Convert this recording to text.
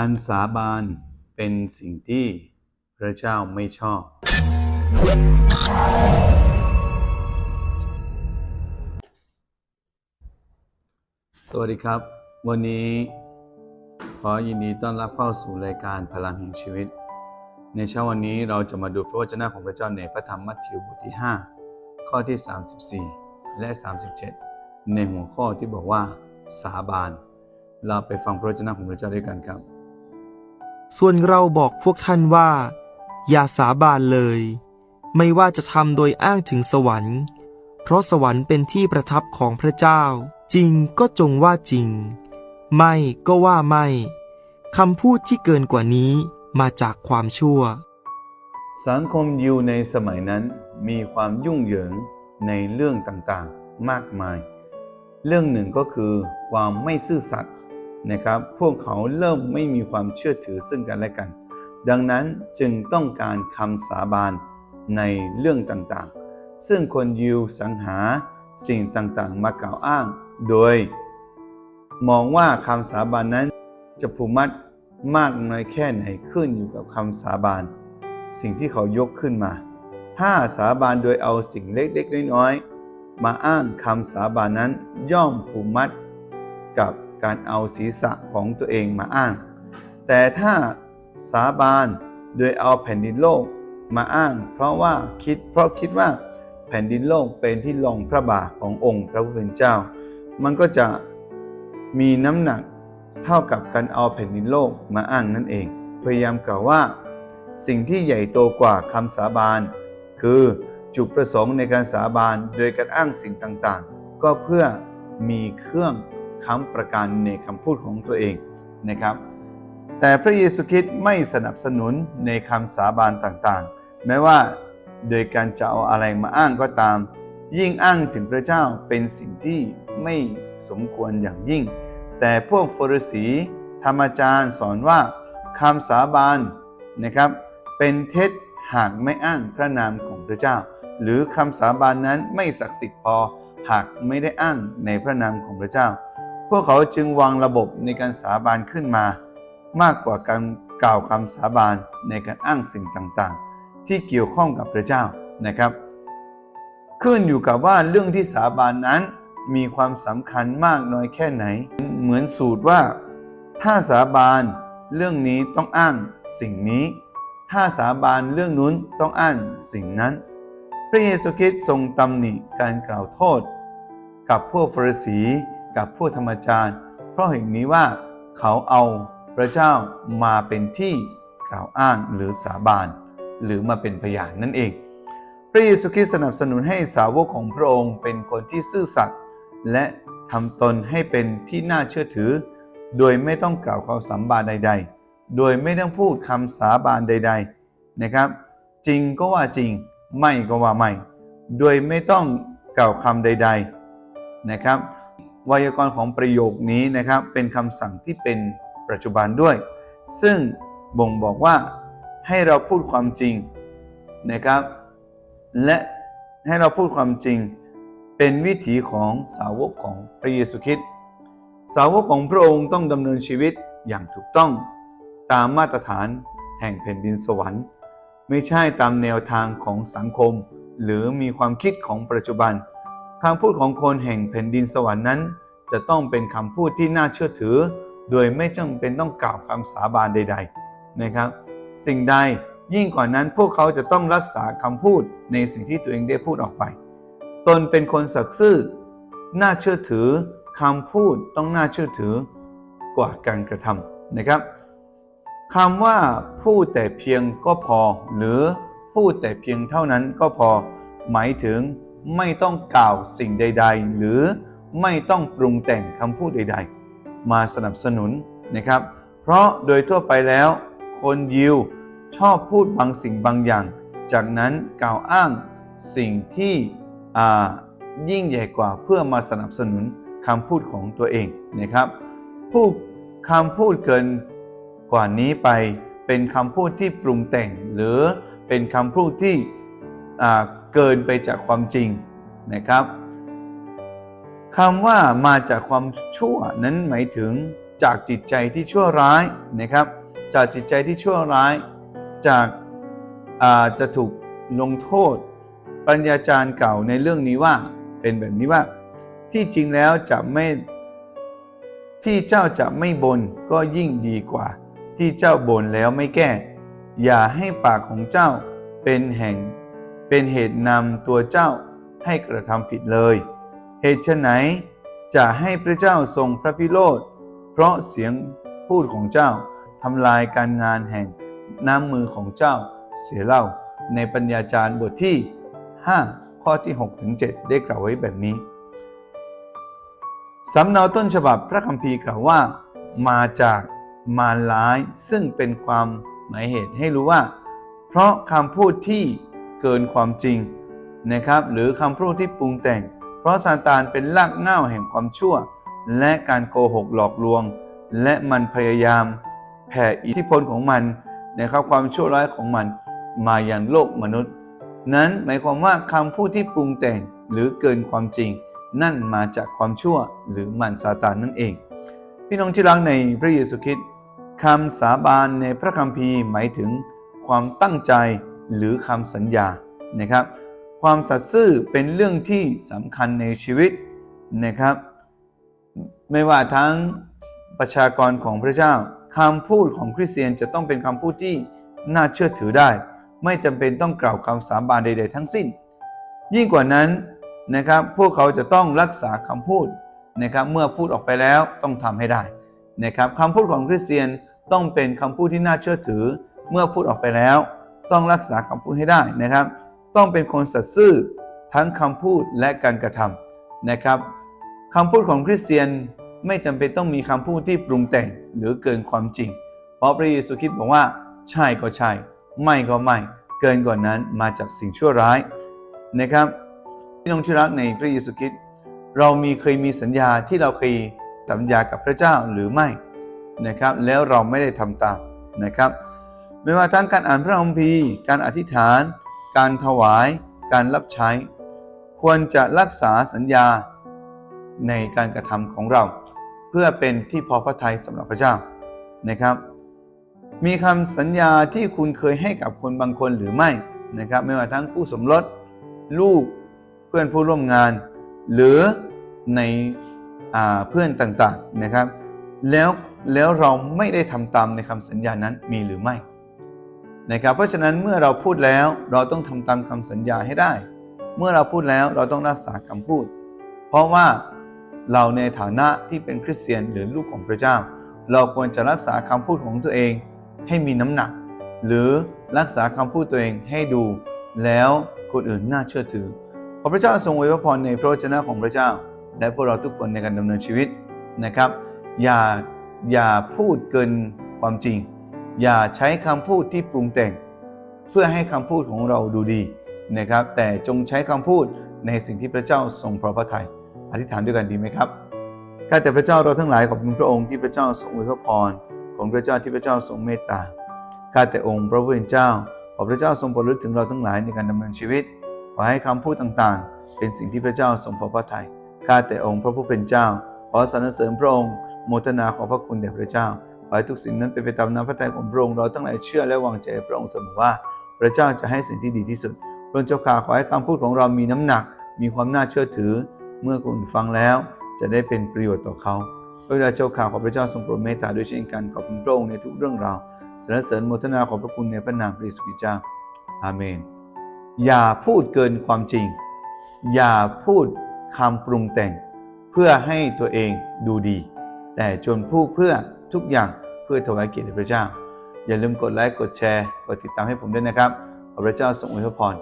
การสาบานเป็นสิ่งที่พระเจ้าไม่ชอบ สวัสดีครับ วันนี้ขอยินดีต้อนรับเข้าสู่รายการพลังแห่งชีวิต ในเช้าวันนี้เราจะมาดูพระวจนะของพระเจ้าในพระธรรมมัทธิวบทที่ 5 ข้อที่ 34 และ 37 ในหัวข้อที่บอกว่าสาบาน เราไปฟังพระวจนะของพระเจ้าด้วยกันครับ ส่วนเราบอกพวกท่านว่า อย่าสาบานเลย ไม่ว่าจะทำโดยอ้างถึงสวรรค์ เพราะสวรรค์เป็นที่ประทับของพระเจ้า จริงก็จงว่าจริง ไม่ก็ว่าไม่คำพูดที่เกินกว่านี้มาจากความชั่ว สังคมยิวในสมัยนั้นมีความยุ่งเหยิงในเรื่องต่างๆมากมาย เรื่องหนึ่งก็คือความไม่ซื่อสัตย์ นะครับ พวกเขาเริ่มไม่มีความเชื่อถือซึ่งกันและกัน ดังนั้นจึงต้องการคำสาบานในเรื่องต่างๆ ซึ่งคนยิวสังหาสิ่งต่างๆ มากล่าวอ้าง โดย มองว่าคำสาบานนั้นจะผูกมัดมากน้อยแค่ไหนขึ้นอยู่กับคำสาบาน สิ่งที่เขายกขึ้นมา ถ้าสาบานโดยเอาสิ่งเล็กๆ น้อยๆ มาอ้างคำสาบานนั้นย่อมผูกมัดกับ การเอาศีรษะของตัวเองมาอ้าง แต่ถ้าสาบานโดยเอาแผ่นดินโลกมาอ้าง เพราะว่าคิดเพราะคิดว่าแผ่นดินโลกเป็นที่รองพระบาทขององค์พระผู้เป็นเจ้า มันก็จะมีน้ำหนักเท่ากับการเอาแผ่นดินโลกมาอ้างนั่นเอง พยายามกล่าวว่า สิ่งที่ใหญ่โตกว่าคำสาบาน คือจุดประสงค์ในการสาบานโดยการอ้างสิ่งต่างๆ ก็เพื่อมีเครื่อง ค้ำประกันในคำพูดของตัวเองนะครับ แต่พระเยซูคริสต์ไม่สนับสนุนในคำสาบานต่างๆ แม้ว่าโดยการจะเอาอะไรมาอ้างก็ตาม ยิ่งอ้างถึงพระเจ้าเป็นสิ่งที่ไม่สมควรอย่างยิ่ง แต่พวกฟริสีธรรมจารย์สอนว่าคำสาบานนะครับ เป็นเท็จหากไม่อ้างพระนามของพระเจ้า หรือคำสาบานนั้นไม่ศักดิ์สิทธิ์พอหากไม่ได้อ้างในพระนามของพระเจ้า วกเขาจึงวางระบบในการสาบานขึ้นมา มากกว่าการกล่าวคำสาบานในการอ้างสิ่งต่างๆ ที่เกี่ยวข้องกับพระเจ้านะครับ ขึ้นอยู่กับว่าเรื่องที่สาบานนั้นมีความสำคัญมากน้อยแค่ไหน เหมือนสูตรว่า ถ้าสาบานเรื่องนี้ต้องอ้างสิ่งนี้ ถ้าสาบานเรื่องนู้นต้องอ้างสิ่งนั้น พระเยซูคริสต์ทรงตำหนิการกล่าวโทษ กับพวกฟาริสี กับพวกธรรมจารย์ เพราะเหตุนี้ว่าเขาเอาพระเจ้ามาเป็นที่กล่าวอ้างหรือสาบานหรือมาเป็นพยานนั่นเอง พระเยซูคริสต์สนับสนุนให้สาวกของพระองค์เป็นคนที่ซื่อสัตย์และทำตนให้เป็นที่น่าเชื่อถือ โดยไม่ต้องกล่าวคำสาบานใด ๆ โดยไม่ต้องพูดคำสาบานใด ๆนะครับ จริงก็ว่าจริง ไม่ก็ว่าไม่ โดยไม่ต้องกล่าวคำใด ๆนะครับ ไวยากรณ์ของประโยคนี้นะครับ เป็นคำสั่งที่เป็นปัจจุบันด้วย ซึ่งบ่งบอกว่าให้เราพูดความจริงนะครับ และให้เราพูดความจริง เป็นวิถีของสาวกของพระเยซูคริสต์สาวกของพระองค์ต้องดำเนินชีวิตอย่างถูกต้อง ตามมาตรฐานแห่งแผ่นดินสวรรค์ ไม่ใช่ตามแนวทางของสังคม หรือมีความคิดของปัจจุบัน คำพูดของคนแห่งแผ่นดินสวรรค์นั้น จะต้องเป็นคำพูดที่น่าเชื่อถือ โดยไม่จำเป็นต้องกล่าวคำสาบานใด ๆนะครับ สิ่งใดยิ่งกว่านั้นพวกเขาจะต้องรักษาคำพูดในสิ่งที่ตัวเองได้พูดออกไป ตนเป็นคนสักซ์ซื่อ น่าเชื่อถือคำพูดต้องน่าเชื่อถือกว่าการกระทำนะครับคำว่าพูดแต่เพียงก็พอ หรือพูดแต่เพียงเท่านั้นก็พอ หมายถึง ไม่ต้องกล่าวสิ่งใด ๆ หรือไม่ต้องปรุงแต่งคำพูดใด ๆ มาสนับสนุนนะครับ เพราะโดยทั่วไปแล้ว คนยิวชอบพูดบางสิ่งบางอย่าง จากนั้นกล่าวอ้างสิ่งที่ยิ่งใหญ่กว่าเพื่อมาสนับสนุนคำพูดของตัวเองนะครับพูดคำพูดเกินกว่านี้ไปเป็นคำพูดที่ปรุงแต่งหรือเป็นคำพูดที่ เกินไปจากความจริงนะครับคำว่ามาจากความชั่วนั้นหมายถึงจากจิตใจที่ชั่วร้ายนะครับ จากจิตใจที่ชั่วร้าย จากาจะถูกลงโทษ ปัญญาจารย์เก่าในเรื่องนี้ว่าเป็นแบบนี้ว่า ที่จริงแล้วจะไม่ที่เจ้าจะไม่บนก็ยิ่งดีกว่า ที่เจ้าบ่นแล้วไม่แก้ อย่าให้ปากของเจ้าเป็นแห่ง เป็นเหตุนำตัวเจ้าให้กระทำผิดเลย เหตุไฉนจะให้พระเจ้าทรงพระพิโรธเพราะเสียงพูดของเจ้าทำลายการงานแห่งน้ำมือของเจ้าเสียเล่า ในปัญญาจารย์บทที่ 5 ข้อที่6ถึง7ได้กล่าวไว้แบบนี้สำเนาต้นฉบับพระคัมภีร์กล่าวว่า มาจากมารร้ายซึ่งเป็นความหมายเหตุให้รู้ว่า เพราะคำพูดที่ เกินความจริงนะครับ หรือคำพูดที่ปรุงแต่ง เพราะซาตานเป็นรากเหง้าแห่งความชั่ว และการโกหกหลอกลวง และมันพยายามแผ่อิทธิพลของมันนะครับความชั่วร้ายของมันมาอย่างโลกมนุษย์ นั้นหมายความว่าคำพูดที่ปรุงแต่งหรือเกินความจริง นั่นมาจากความชั่วหรือมันซาตานนั่นเอง พี่น้องที่รักในพระเยซูคริสต์คำสาบานในพระคัมภีร์หมายถึงความตั้งใจ หรือคำสัญญานะครับ ความสัตย์ซื่อเป็นเรื่องที่สำคัญในชีวิตนะครับ ไม่ว่าทั้งประชากรของพระเจ้าคำพูดของคริสเตียนจะต้องเป็นคำพูดที่น่าเชื่อถือได้ ไม่จำเป็นต้องกล่าวคำสาบานใด ๆ ทั้งสิ้น ยิ่งกว่านั้นนะครับ พวกเขาจะต้องรักษาคำพูดนะครับ เมื่อพูดออกไปแล้วต้องทำให้ได้นะครับคำพูดของคริสเตียนต้องเป็นคำพูดที่น่าเชื่อถือ เมื่อพูดออกไปแล้ว ต้องรักษาคำพูดให้ได้นะครับ ต้องเป็นคนสัตย์ซื่อทั้งคำพูดและการกระทำนะครับคำพูดของคริสเตียนไม่จำเป็นต้องมีคำพูดที่ปรุงแต่งหรือเกินความจริง เพราะพระเยซูคริสต์บอกว่าใช่ก็ใช่ ไม่ก็ไม่ เกินกว่านั้นมาจากสิ่งชั่วร้ายนะครับพี่น้องที่รักในพระเยซูคริสต์เรามีเคยมีสัญญาที่เราเคยสัญญากับพระเจ้าหรือไม่นะครับ แล้วเราไม่ได้ทำตามนะครับ ไม่ว่าทั้งการอ่านพระคัมภีร์ การอธิษฐาน การถวาย การรับใช้ ควรจะรักษาสัญญาในการกระทำของเรา เพื่อเป็นที่พอพระทัยสำหรับพระเจ้านะครับ มีคำสัญญาที่คุณเคยให้กับคนบางคนหรือไม่นะครับ ไม่ว่าทั้งคู่สมรสลูกเพื่อนผู้ร่วมงาน หรือในอเพื่อนต่างๆนะครับ แล้วแล้วเราไม่ได้ทำตามในคำสัญญานั้นมีหรือไม่ นะครับเพราะฉะนั้นเมื่อเราพูดแล้วเราต้องทำตามคำสัญญาให้ได้ เมื่อเราพูดแล้วเราต้องรักษาคำพูด เพราะว่าเราในฐานะที่เป็นคริสเตียนหรือลูกของพระเจ้า เราควรจะรักษาคำพูดของตัวเองให้มีน้ำหนัก หรือรักษาคำพูดตัวเองให้ดู แล้วคนอื่นน่าเชื่อถือขอพระเจ้าทรงอวยพรในพระวจนะของพระเจ้า และพวกเราทุกคนในการดำเนินชีวิตนะครับ อย่าอย่าพูดเกินความจริง อย่าใช้คำพูดที่ปรุงแต่ง เพื่อให้คำพูดของเราดูดีนะครับ แต่จงใช้คำพูดในสิ่งที่พระเจ้าทรงพอพระทัยอธิษฐานด้วยกันดีไหมครับข้าแต่พระเจ้าเราทั้งหลายขอบคุณพระองค์ที่พระเจ้าทรงอวยพรของพระเจ้าที่พระเจ้าทรงเมตตาข้าแต่องค์พระผู้เป็นเจ้า ขอพระเจ้าทรงโปรดระลึกถึงเราทั้งหลายในการดำเนินชีวิต ขอให้คำพูดต่างๆ เป็นสิ่งที่พระเจ้าทรงพอพระทัยข้าแต่องค์พระผู้เป็นเจ้า ขอสรรเสริญพระองค์โมทนาขอพระคุณแด่พระเจ้า ขอให้ทุกสิ่งนั้นเป็นไปตามน้ำพระทัยของพระองค์เราทั้งหลายเชื่อและวางใจพระองค์เสมอว่า พระเจ้าจะให้สิ่งที่ดีที่สุดพระเจ้าข่าขอให้คำพูดของเรามีน้ำหนัก มีความน่าเชื่อถือ เมื่อคนอื่นฟังแล้ว จะได้เป็นประโยชน์ต่อเขาพระเจ้าข่าขอพระเจ้าทรงโปรดเมตตาด้วยเช่นกันขอบคุณพระองค์ในทุกเรื่องราวสรรเสริญโมทนาขอบพระคุณในพระนามพระเยซูคริสต์เจ้าอาเมน อย่าพูดเกินความจริง อย่าพูดคำปรุงแต่ง เพื่อให้ตัวเองดูดี แต่จนพูดเพื่อ ทุกอย่างเพื่อถวายเกียรติพระเจ้า อย่าลืมกดไลค์กดแชร์ กดติดตามให้ผมด้วยนะครับ ขอพระเจ้าทรงอวยพร